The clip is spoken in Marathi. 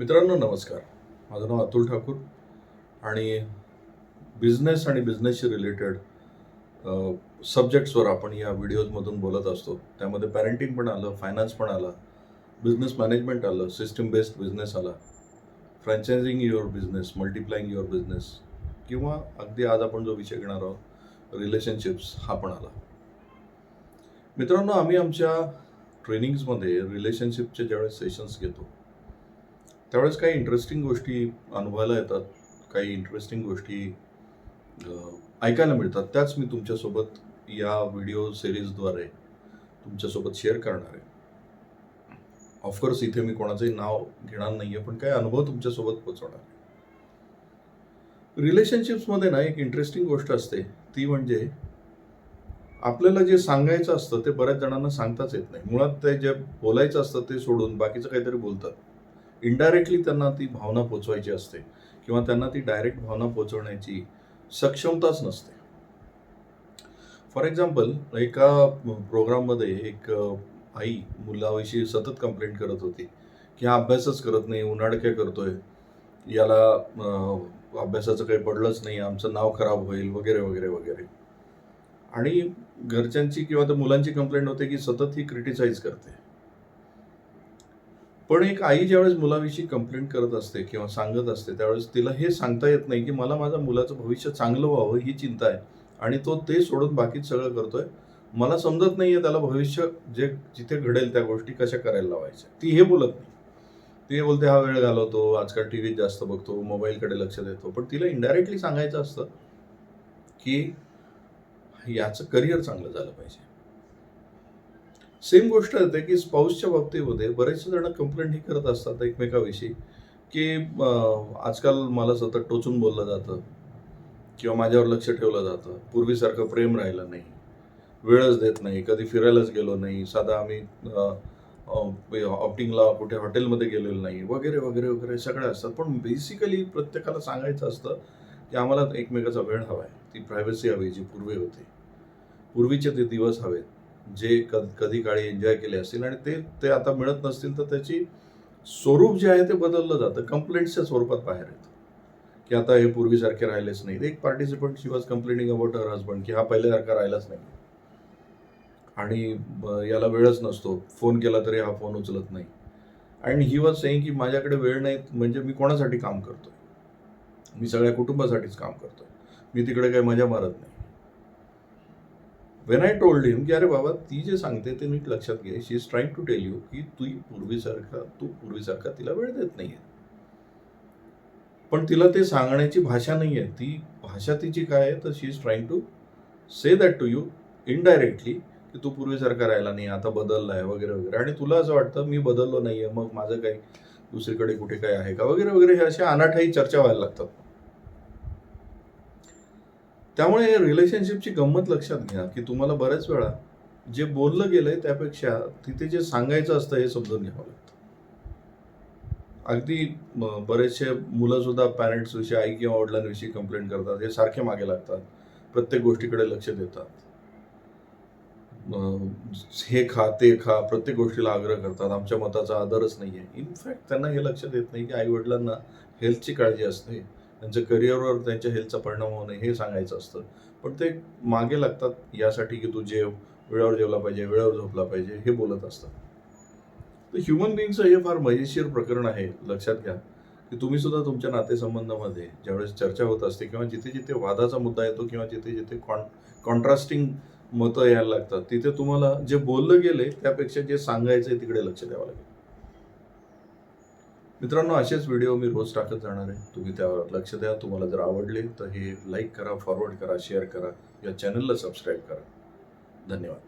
मित्रांनो नमस्कार. माझं नाव अतुल ठाकूर आणि बिझनेस आणि बिझनेसशी रिलेटेड सब्जेक्ट्सवर आपण या व्हिडिओजमधून बोलत असतो. त्यामध्ये पॅरेंटिंग पण आलं फायनान्स पण आला बिझनेस मॅनेजमेंट आलं सिस्टम बेस्ड बिझनेस आला franchising your business multiplying your business किंवा अगदी आज आपण जो विषय घेणार आहोत रिलेशनशिप्स हा पण आला. मित्रांनो आम्ही आमच्या ट्रेनिंग्समध्ये रिलेशनशिपचे ज्यावेळेस सेशन्स घेतो त्यावेळेस काही इंटरेस्टिंग गोष्टी अनुभवायला येतात. काही इंटरेस्टिंग गोष्टी ऐकायला मिळतात. त्याच मी तुमच्यासोबत या व्हिडिओ सिरीजद्वारे तुमच्यासोबत शेअर करणार आहे. ऑफकोर्स इथे मी कोणाचंही नाव घेणार नाही आहे पण काही अनुभव तुमच्यासोबत पोचवणार आहे. रिलेशनशिप्समध्ये ना एक इंटरेस्टिंग गोष्ट असते. ती म्हणजे आपल्याला जे सांगायचं असतं ते बऱ्याच जणांना सांगताच येत नाही. मुळात ते जे बोलायचं असतं ते सोडून बाकीचं काहीतरी बोलतात. इनडायरेक्टली त्यांना ती भावना पोचवायची असते किंवा त्यांना ती डायरेक्ट भावना पोचवण्याची सक्षमताच नसते. फॉर एक्झाम्पल एका प्रोग्राममध्ये एक आई मुलाविषयी सतत कंप्लेंट करत होती की हा अभ्यासच करत नाही उन्हाडक्या करतोय. याला अभ्यासाचं काही पडलंच नाही आमचं नाव खराब होईल वगैरे वगैरे वगैरे. आणि घरच्यांची किंवा त्या मुलांची कंप्लेंट होते की सतत ही क्रिटिसाइज करते. पण एक आई ज्यावेळेस मुलाविषयी कंप्लेंट करत असते किंवा सांगत असते त्यावेळेस तिला हे सांगता येत नाही की मला माझ्या मुलाचं भविष्य चांगलं व्हावं ही चिंता आहे. आणि तो ते सोडून बाकीच सगळं करतोय. मला समजत नाही आहे त्याला भविष्य जे जिथे घडेल त्या गोष्टी कशा करायला लावायच्या. ती हे बोलत नाही. ती हे बोलते हा वेळ घालवतो आजकाल टी व्हीत जास्त बघतो मोबाईलकडे लक्ष देतो. पण तिला इनडायरेक्टली सांगायचं असतं की याचं करिअर चांगलं झालं पाहिजे. सेम गोष्ट येते की स्पाऊसच्या बाबतीमध्ये बरेचसे जण कंप्लेंट ही करत असतात एकमेकाविषयी की आजकाल मला सतत टोचून बोललं जातं किंवा माझ्यावर लक्ष ठेवलं जातं. पूर्वीसारखं प्रेम राहिलं नाही. वेळच देत नाही. कधी फिरायलाच गेलो नाही. साधा आम्ही ऑप्टिंगला म्हणजे कुठे हॉटेलमध्ये गेलेलो नाही. वगैरे वगैरे वगैरे सगळे असतात. पण बेसिकली प्रत्येकाला सांगायचं असतं की आम्हाला एकमेकाचा वेळ हवा आहे. ती प्रायव्हसी हवी जी पूर्वी होती. पूर्वीचे ते दिवस हवेत. जे कद कधी काळी एन्जॉय केले असतील आणि ते ते आता मिळत नसतील तर त्याची स्वरूप जे आहे ते बदललं जातं. कंप्लेंट्सच्या स्वरूपात बाहेर येतं. की आता हे पूर्वीसारखे राहिलेच नाही एक participant she was complaining about her husband की हा पहिल्यासारखा राहिलाच नाही. आणि याला वेळच नसतो. फोन केला तरी हा फोन उचलत नाही. आणि ही वॉज सेईंग की माझ्याकडे वेळ नाही म्हणजे मी कोणासाठी काम करतो मी सगळ्या कुटुंबासाठीच काम करतो मी तिकडे काही मजा मारत नाही. वेन आय टोल्ड हिम की अरे बाबा ती जे सांगते ते नीट लक्षात घे. She is trying to tell you की तू पूर्वीसारखा तू पूर्वीसारखा तिला वेळ देत नाहीये. पण तिला ते सांगण्याची भाषा नाही आहे ती भाषा तिची काय आहे? तर she is trying to say that to you indirectly की तू पूर्वीसारखा राहिला नाही आता बदलला आहे वगैरे वगैरे. आणि तुला असं वाटतं मी बदललो नाही आहे मग माझं काही दुसरीकडे कुठे काय आहे का? वगैरे वगैरे. हे अशा अनाठाई चर्चा व्हायला लागतात. त्यामुळे रिलेशनशिपची गंमत लक्षात घ्या की तुम्हाला बऱ्याच वेळा जे बोललं गेलंय त्यापेक्षा तिथे जे सांगायचं असतं हे समजून घ्यावं लागतं. अगदी बरेचसे मुलं सुद्धा पॅरेंट्स विषयी आई किंवा वडिलांविषयी कंप्लेंट करतात हे सारखे मागे लागतात प्रत्येक गोष्टीकडे लक्ष देतात. हे खा ते खा प्रत्येक गोष्टीला आग्रह करतात आमच्या मताचा आदरच नाही आहे इनफॅक्ट त्यांना हे लक्षात येत नाही की आई वडिलांना हेल्थची काळजी असते. त्यांच्या करिअरवर त्यांच्या हेल्थचा परिणाम होऊ नये हे सांगायचं असतं. पण ते मागे लागतात यासाठी की तू जेव वेळेवर जेवला पाहिजे वेळेवर झोपला पाहिजे हे बोलत असतात. तर ह्युमन बिईंगचं हे फार मजेशीर प्रकरण आहे लक्षात घ्या. की तुम्ही सुद्धा तुमच्या नातेसंबंधामध्ये ज्यावेळेस चर्चा होत असते किंवा जिथे जिथे वादाचा मुद्दा येतो किंवा जिथे जिथे कॉन कॉन्ट्रास्टिंग मतं यायला लागतात तिथे तुम्हाला जे बोललं गेले त्यापेक्षा जे सांगायचं आहे तिकडे लक्ष द्यावं लागेल. मित्रांनो असेच व्हिडिओ मी रोज टाकत जाणार आहे. तुम्ही त्यावर लक्ष द्या. तुम्हाला जर आवडले तर हे लाईक करा फॉरवर्ड करा शेअर करा. या चॅनलला सबस्क्राईब करा. धन्यवाद.